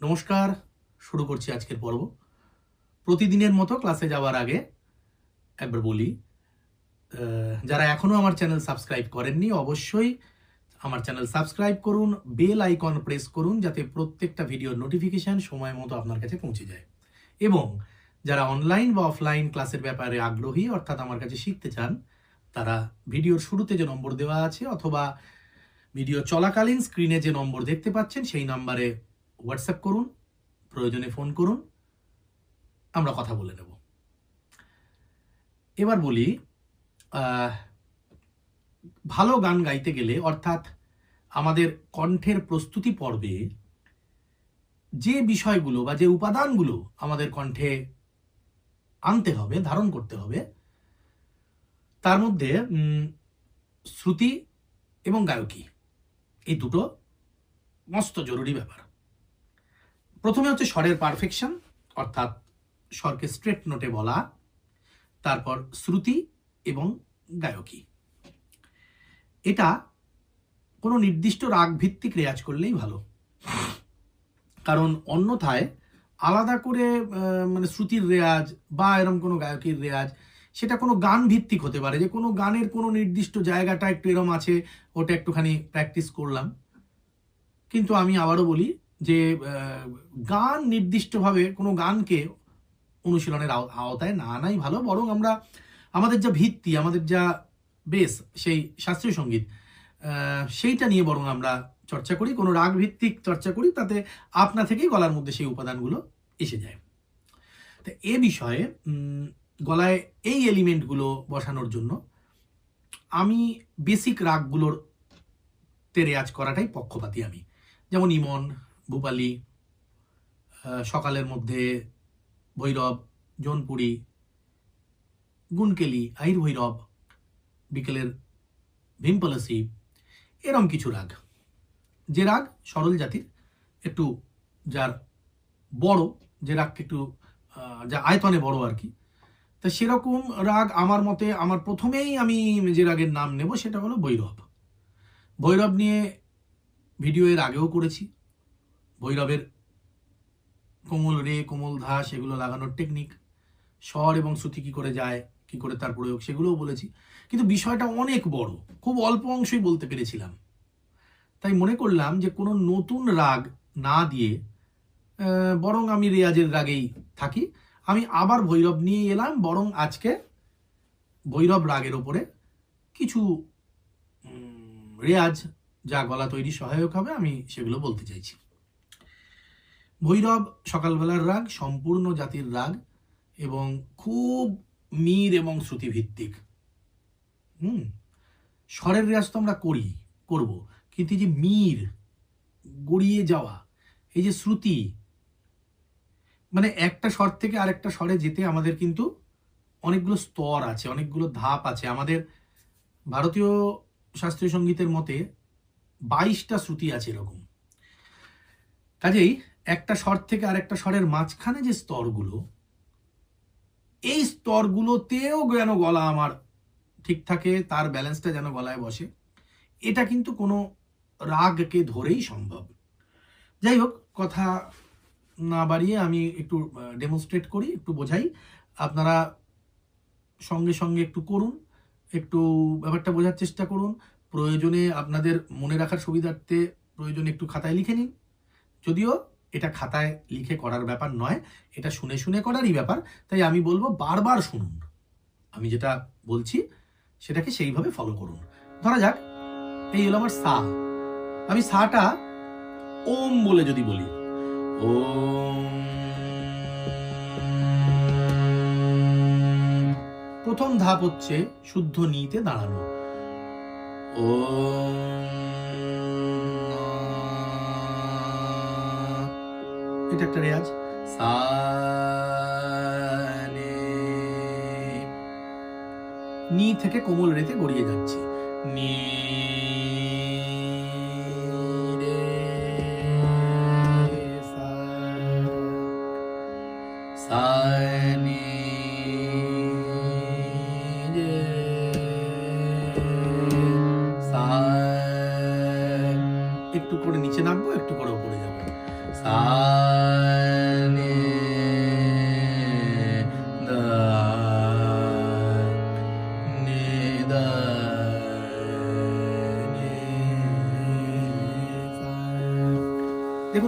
নমস্কার, শুরু করছি আজকের পর্ব। প্রতিদিনের মতো ক্লাসে যাওয়ার আগে একবার বলি যারা এখনও আমার চ্যানেল সাবস্ক্রাইব করেননি, অবশ্যই আমার চ্যানেল সাবস্ক্রাইব করুন বেল আইকন প্রেস করুন, যাতে প্রত্যেকটা ভিডিওর নোটিফিকেশান সময় মতো আপনার কাছে পৌঁছে যায়। এবং যারা অনলাইন বা অফলাইন ক্লাসের ব্যাপারে আগ্রহী, অর্থাৎ আমার কাছে শিখতে চান, তারা ভিডিওর শুরুতে যে নম্বর দেওয়া আছে, অথবা ভিডিও চলাকালীন স্ক্রিনে যে নম্বর দেখতে পাচ্ছেন, সেই নাম্বারে হোয়াটসঅ্যাপ করুন, প্রয়োজনে ফোন করুন, আমরা কথা বলে নেব। এবার বলি ভালো গান গাইতে গেলে, অর্থাৎ আমাদের কণ্ঠের প্রস্তুতি পর্বে যে বিষয়গুলো বা যে উপাদানগুলো আমাদের কণ্ঠে আনতে হবে, ধারণ করতে হবে, তার মধ্যে শ্রুতি এবং গায়কী। এই দুটো মস্ত জরুরি ব্যাপার। প্রথমে হচ্ছে স্বরের পারফেকশন অর্থাৎ স্বরকে স্ট্রেট নোটে বলা, তারপর শ্রুতি এবং গায়কী। এটা কোনো নির্দিষ্ট রাগ ভিত্তিক রেয়াজ করলেই ভালো। কারণ অন্যথায় আলাদা করে মানে শ্রুতির রেয়াজ বা এরকম কোনো গায়কের রেয়াজ, সেটা কোনো গান ভিত্তিক হতে পারে যে কোনো গানের কোনো নির্দিষ্ট জায়গাটা একটু এরম আছে, ওটা একটুখানি প্র্যাকটিস করলাম। কিন্তু আমি আবারও বলি যে গান নির্দিষ্টভাবে কোনো গানকে অনুশীলনের আও- আওতায় না আনাই ভালো, বরং আমরা, আমাদের যা ভিত্তি, আমাদের যা বেস সেই শাস্ত্রীয় সংগীত সেইটা নিয়ে বরং আমরা চর্চা করি, কোনো রাগ ভিত্তিক চর্চা করি, তাতে আপনা থেকেই গলার মধ্যে সেই উপাদানগুলো এসে যায়। তো এ বিষয়ে গলায় এই এলিমেন্টগুলো বসানোর জন্য আমি বেসিক রাগগুলোর তে রেয়াজ করাটাই পক্ষপাতী আমি। যেমন ইমন ভূপালি সকালের মধ্যে ভৈরব, জোনপুরি, গুনকেলি আহির ভৈরব, বিকেলের ভীমপলাসি, এরম কিছু রাগ। যে রাগ সরল জাতির একটু যার বড়, যে রাগকে একটু যা আয়তনে বড় আর কি, তা সেরকম রাগ আমার মতে আমার প্রথমেই আমি যে রাগের নাম নেব সেটা হলো ভৈরব। ভৈরব নিয়ে ভিডিও এর আগেও করেছি। ভৈরবের কোমল রে, কোমল ধা সেগুলো লাগানোর টেকনিক স্বর এবং শ্রুতি কি করে যায়, কি করে তার প্রয়োগ, সেগুলোও বলেছি। কিন্তু বিষয়টা অনেক বড়, খুব অল্প অংশই বলতে পেরেছিলাম। তাই মনে করলাম যে কোনো নতুন রাগ না দিয়ে বরং আমি রেয়াজের রাগেই থাকি। আমি আবার ভৈরব নিয়ে এলাম, বরং আজকে ভৈরব রাগের ওপরে কিছু রেয়াজ যা গলা তৈরি সহায়ক হবে, আমি সেগুলো বলতে চাইছি। ভৈরব, সকালবেলার রাগ, সম্পূর্ণ জাতির রাগ এবং খুব মীর এবং শ্রুতিভিত্তিক। হুম, স্বরের রেয়াজ তো আমরা করি, করব। কিন্তু যে মীর, গড়িয়ে যাওয়া, এই যে শ্রুতি মানে একটা স্বর থেকে আরেকটা স্বরে যেতে আমাদের কিন্তু অনেকগুলো স্তর আছে, অনেকগুলো ধাপ আছে। আমাদের ভারতীয় শাস্ত্রীয় সঙ্গীতের মতে বাইশটা শ্রুতি আছে এরকম। কাজেই একটা স্বর থেকে আরেকটা স্বরের মাঝখানে যে স্তরগুলো, এই স্তরগুলোতেও যেন গলা আমার ঠিক থাকে, তার ব্যালেন্সটা যেন গলায় বসে, এটা কিন্তু কোনো রাগকে ধরেই সম্ভব। যাই হোক, কথা না বাড়িয়ে আমি একটু ডেমনস্ট্রেট করি, একটু বোঝাই। আপনারা সঙ্গে সঙ্গে একটু করুন, একটু ব্যাপারটা বোঝার চেষ্টা করুন। প্রয়োজনে আপনাদের মনে রাখার সুবিধার্থে প্রয়োজনে একটু খাতায় লিখে নিন। যদিও এটা খাতায় লিখে করার ব্যাপার নয়, এটা শুনে শুনে করারই ব্যাপার। তাই আমি বলব বারবার শুনুন। আমি যেটা বলছি, সেটাকে সেইভাবে ফলো করুন। ধরা যাক, এই হলো আমার সা। আমি সাটা ওম বলে যদি বলি। ওম। প্রথম ধাপ হচ্ছে শুদ্ধ নিতে দাঁড়ানো। ও এটা একটা রেয়াজ। নি থেকে কোমল রেতে গড়িয়ে যাচ্ছে। নি একটু করে নিচে নামবো একটু করে উপরে যাব। দেখুন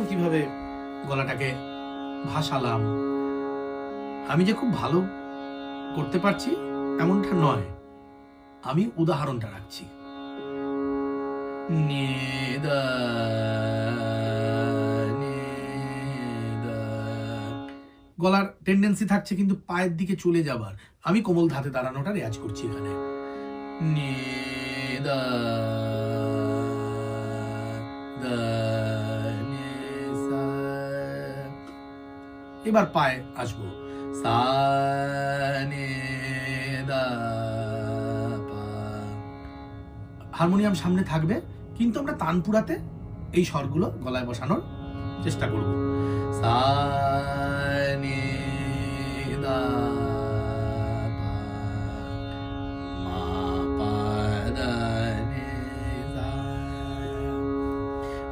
কীভাবে গলাটাকে ভাসালাম। আমি যে খুব ভালো করতে পারছি, এমনটা নয়। আমি উদাহরণটা রাখছি। নে গলার টেন্ডেন্সি থাকছে কিন্তু পায়ের দিকে চলে যাবার আমি কোমল ধাতে দাঁড়ানোটা রেয়াজ করছি এখানে এবার পায়ে আসব। হারমোনিয়াম সামনে থাকবে, কিন্তু আমরা তানপুরাতে এই স্বরগুলো গলায় বসানোর চেষ্টা করব সা।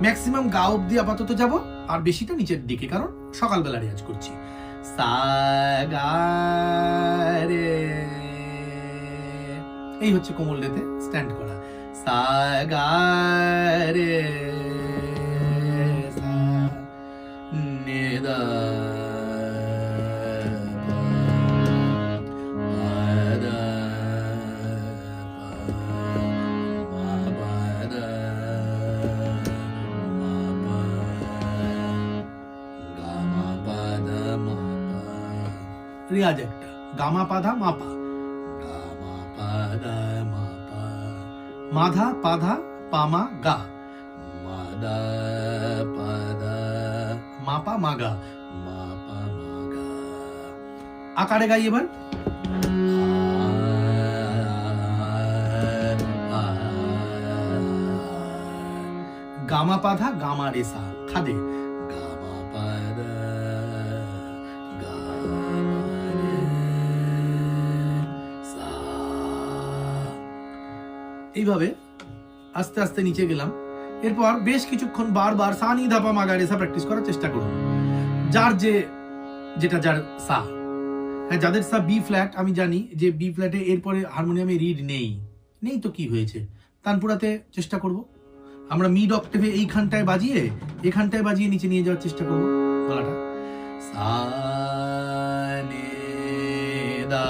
ম্যাক্সিমাম গা অব্দি আপাতত যাব, আর বেশিটা নিচের দিকে, কারণ সকালবেলা রেয়াজ করছি। এই হচ্ছে কোমল রেতে স্ট্যান্ড করা। সাগারে। সা নে রেয়াজ একটা গামা পাধা মাপা। মাধা পাধা পামা গা। মাপা মাগা। আকারে গাই এবার। গামা পাধা গামা রেসা। খাদে। এইভাবে আস্তে আস্তে নিচে গেলাম। এরপর বেশ কিছুক্ষণ বারবার সা নি ধাপা মাগা রেসা প্র্যাকটিস করার চেষ্টা করুন যার যে, যেটা যার সা। হ্যাঁ যাদের সা বি ফ্ল্যাট আমি জানি যে বি ফ্ল্যাটে এরপরে হারমোনিয়ামে রিড নেই। নেই তো কি হয়েছে? তানপুরাতে চেষ্টা করব। আমরা মিড অক্টেভে এইখানটায় বাজিয়ে, এখানটায় বাজিয়ে নিচে নিয়ে যাওয়ার চেষ্টা করব। গলাটা। সা দা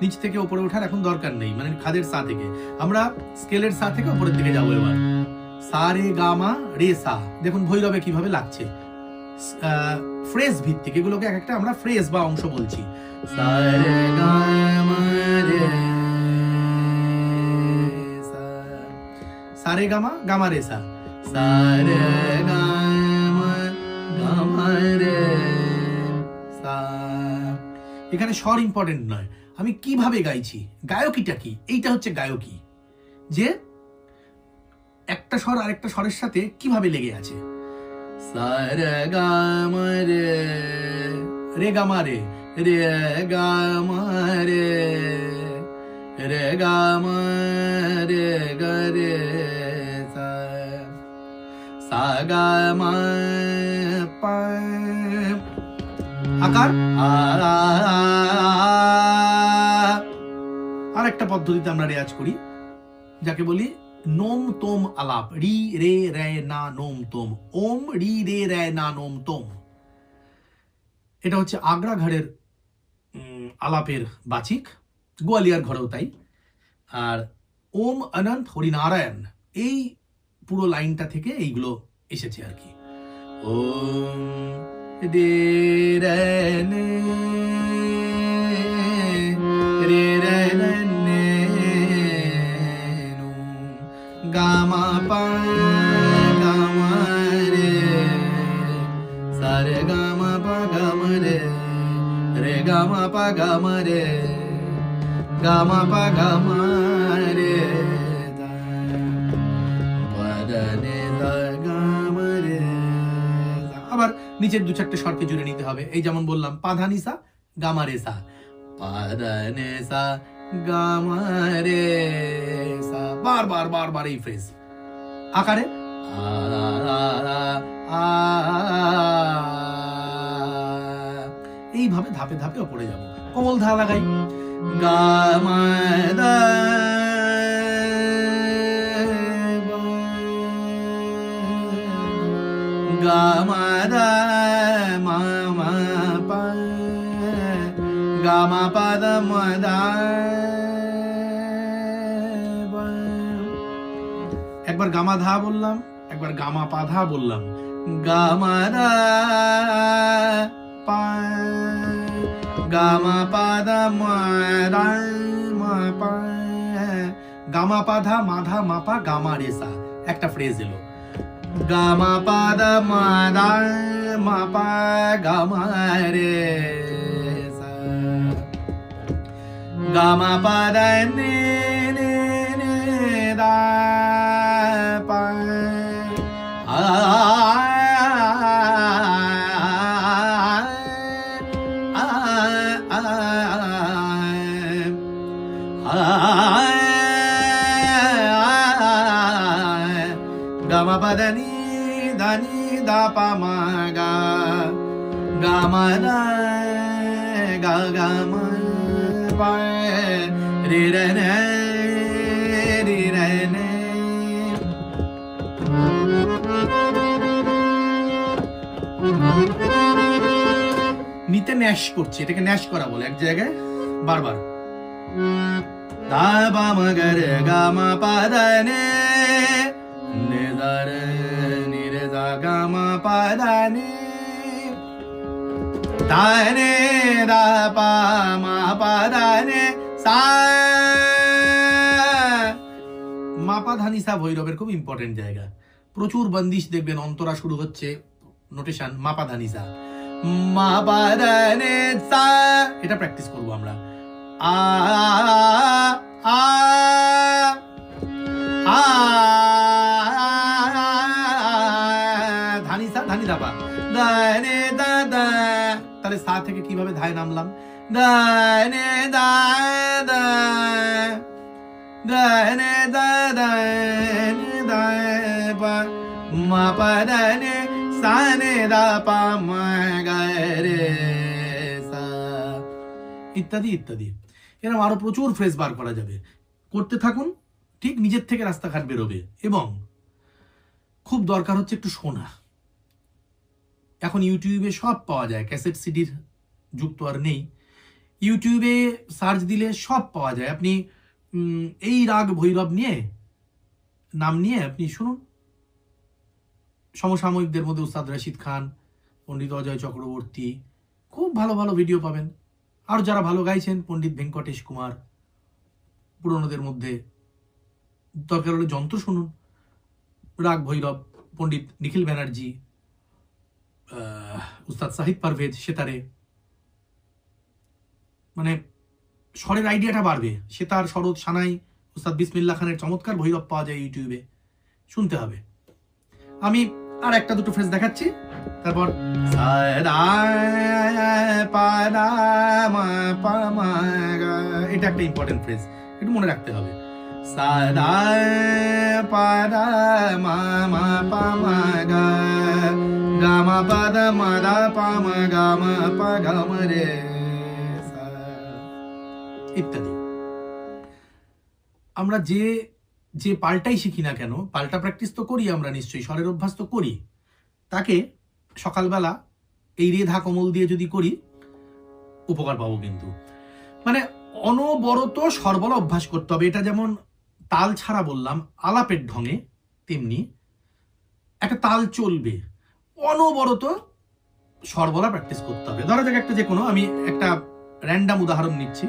নিচ থেকে উপরে ওঠার এখন দরকার নেই মানে খাদের সা থেকে। আমরা স্কেলের সা থেকে উপরের দিকে যাব এবার। সা গামা রে সা। দেখুন ভৈরবে কীভাবে লাগছে। ফ্রেজ ভিত্তিক, এগুলোকে এক একটা আমরা ফ্রেজ বা অংশ বলছি। সা রে গামা গামা রে সা। সা রে গামা গামা রে সা। এখানে স্বর ইম্পর্টেন্ট নয়। আমি কীভাবে গাইছি? গায়কিটা কি? এইটা হচ্ছে গায়কি। যে একটা স্বর আরেকটা স্বরের সাথে কীভাবে লেগে আছে? রে গামা রে রে গামা রে রে গামা রে গা রে সা সা গামা পা। আকার? আ, একটা পদ্ধতিতে আমরা রেয়াজ করি, যাকে বলি নোম তোম আলাপ, রি রে রে না নোম তোম, ওম রি রে রে না নোম তোম। এটা হচ্ছে আগ্রা ঘরের আলাপের বাচিক, গোয়ালিয়ার ঘরেও তাই। আর ওম অনন্ত হরিনারায়ণ, এই পুরো লাইনটা থেকে এইগুলো এসেছে আর কি। ওম রে রে গামা রে গামা রে রে গামা গামা রে গামা রে আবার নিচের দু চারটে স্বরকে জুড়ে নিতে হবে। এই যেমন বললাম পাধা নিসা গামা রে সা। পাধা নে সা গামা রে সা বারবার বারবার এই ফ্রেজ আকারে এইভাবে ধাপে ধাপে ওপরে যাব। কোমল ধা লাগাই। গামা দা গামা দা মা মা, পা। গামা পাদ মদা একবার গামা ধা বললাম, একবার গামা পাধা বললাম। গামা পা, গামা পাদা মদা মা পা, গামা পাধা মাধা মাপা গামা রেসা একটা ফ্রেজ এলো। গামা পাদ মাদা মাপা গামা রে। গামা পাদ নে নে, দা। గమ పదని దని దాప మగా గమ గ గమ రి రే రి రే নিতে ন্যাশ করছে এটাকে ন্যাশ করা বলে এক জায়গায় বারবার মা পা দা নে দা নে দা পা মা পা দা নে সা মাপা ধানিসা ভৈরবের খুব ইম্পর্টেন্ট জায়গা। প্রচুর বন্দিশ দেখবেন, অন্তরা শুরু হচ্ছে নোটেশন মাপা ধানিসা মাপা এটা প্র্যাকটিস করব আমরা। আ আ আ ধানি দাপা দানে দা দা তাহলে সা থেকে কীভাবে ধায় নামলাম? দা দা দা। দানে দা পা। মা রে, সা। ইত্যাদি ইত্যাদি। এরকম আরও প্রচুর ফ্রেজ বার করা যাবে। করতে থাকুন, ঠিক নিজের থেকে রাস্তাঘাট বেরোবে। এবং খুব দরকার হচ্ছে একটু শোনা এখন ইউটিউবে সব পাওয়া যায়, ক্যাসেট সিডির যুগ তো আর নেই। ইউটিউবে সার্চ দিলে সব পাওয়া যায়। আপনি এই রাগ ভৈরব নিয়ে, নাম নিয়ে আপনি শুনুন। সমসাময়িকদের মধ্যে উস্তাদ রশিদ খান, পণ্ডিত অজয় চক্রবর্তী, খুব ভালো ভালো ভিডিও পাবেন। আর যারা ভালো গাইছেন, পণ্ডিত ভেঙ্কটেশ কুমার, পুরনোদের মধ্যে দরকার হলে যন্ত্র শুনুন। রাগ ভৈরব, পণ্ডিত নিখিল ব্যানার্জি উস্তাদ সাহিদ পারভেজ সেতারে। মানে স্বরের আইডিয়াটা বাড়বে। সেতার, শরৎ, সানাই, উস্তাদ বিসমিল্লা খানের চমৎকার ভৈরব পাওয়া যায় ইউটিউবে। শুনতে হবে। আমি আর একটা দুটো ফ্রেজ দেখাচ্ছি। তারপর। এটা একটা ইম্পর্টেন্ট ফ্রেজ একটু মনে রাখতে হবে সাদা পাদা মা মা পা মা গা গা মা পাদ মা দা পা মা পা গা মা রে সা। ইত্যাদি আমরা যে যে পাল্টাই শিখি না কেন, পাল্টা প্র্যাকটিস তো করি আমরা নিশ্চয়ই, স্বরের অভ্যাস তো করি, তাকে সকালবেলা এই রেধা কমল দিয়ে যদি করি, উপকার পাবো কিন্তু। মানে অনবরত সর্বলা অভ্যাস করতে হবে। এটা যেমন তাল ছাড়া বললাম, আলাপের ঢঙে তেমনি একটা তাল চলবে। অনবরত সর্বলা প্র্যাকটিস করতে হবে। ধরা যাক একটা যে কোনো আমি একটা র্যান্ডাম উদাহরণ নিচ্ছি।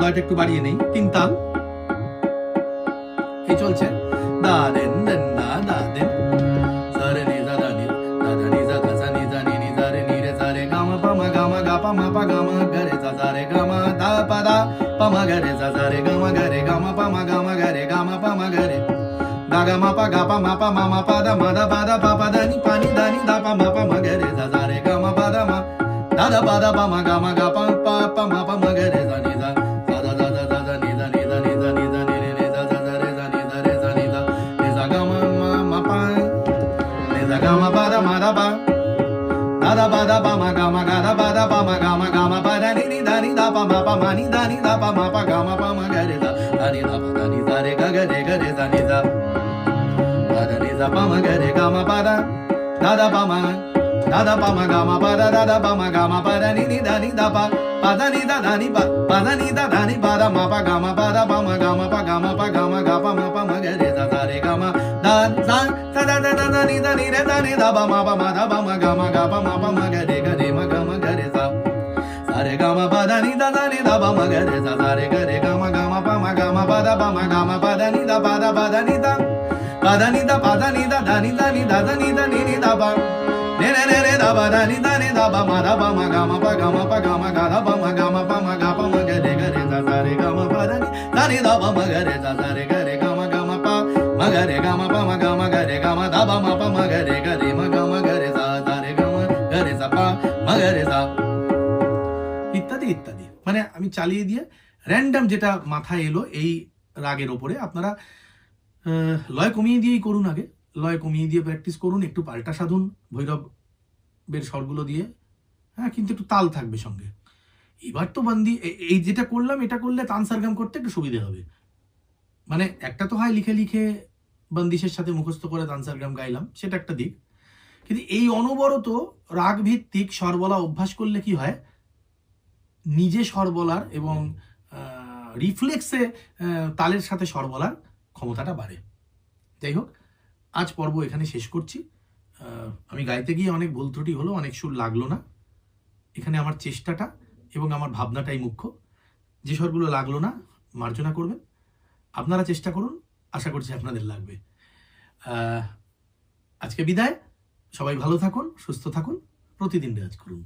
লয়টা একটু বাড়িয়ে নেই। তিন তাল। এই চলছে। দা দেন দেন পা মা গা রে সা সা রে গা মা গা রে গা মা পা মা গা মা গা রে গা মা পা মা গা রে da ga ma pa ga pa ma pa ma ma pa da ma da pa পাদা নি দা পা মা গা রে গামা পাদা দাদা বামা দাদা বামা গামা পাদা দাদা বামা গামা পাদা নি নি দা নি দা পা পাদা নি দা দা নি পা পাদা নি দা দা নি পা দা মা পা গামা পাদা বামা গামা পা গামা পা গামা গা পা মা পা মা গা রে দা দা রে গামা da da da da da da da ni da ni re da ni da ba ma ba ma da ba ma ga ma ga ba ma ba ma ga re ga re ma ga ma ga re sa sa re ga ma ba da ni da da ni da ba ma ga re sa sa re ga re ga ma ga ma pa ma ga ma ba da ba ma ga ma ba da ni da ba da ba da ni da ba da ni da ba da ni da da ni da ni da da ni da ni ni da ba ne ne ne ne da ba da ni da ni da ba ma da ba ma ga ma pa ga ma pa ga ma ga da ba ma ga ma pa ma ga pa ma ga re ga re sa sa re ga ma da ba ma re re re pa ma ga re ga pa ma ga ma ga re ma da re ga re ma ga re re re sa pa ma ga re sa ইত্যাদি ইত্যাদি মানে আমি চালিয়ে দিয়ে random যেটা মাথায় এলো এই রাগের ওপরে আপনারা লয় কমিয়ে দিয়েই করুন আগে। লয় কমিয়ে দিয়ে প্র্যাকটিস করুন, একটু পাল্টা সাধুন ভৈরবের স্বরগুলো দিয়ে। হ্যাঁ কিন্তু একটু তাল থাকবে সঙ্গে। এবার তো বান্দি এই যেটা করলাম, এটা করলে তান সারগাম করতে একটু সুবিধে হবে। মানে একটা তো হয় লিখে লিখে বন্দিশের সাথে মুখস্থ করে তান সারগাম গাইলাম, সেটা একটা দিক। কিন্তু এই অনবরত রাগ ভিত্তিক স্বর বলা অভ্যাস করলে কি হয়? নিজে স্বর বলার এবং রিফ্লেক্সে তালের সাথে স্বর বলার ক্ষমতাটা বাড়ে। যাই হোক, আজ পর্ব এখানে শেষ করছি। আমি গাইতে গিয়ে অনেক ভুল ত্রুটি হলো, অনেক সুর লাগল না। এখানে আমার চেষ্টাটা এবং আমার ভাবনাটাই মুখ্য। যে স্বরগুলো লাগল না, মার্জনা করবেন। আপনারা চেষ্টা করুন, আশা করছি আপনাদের লাগবে। আজকে বিদায়। সবাই ভালো থাকুন, সুস্থ থাকুন, প্রতিদিন রেয়াজ করুন।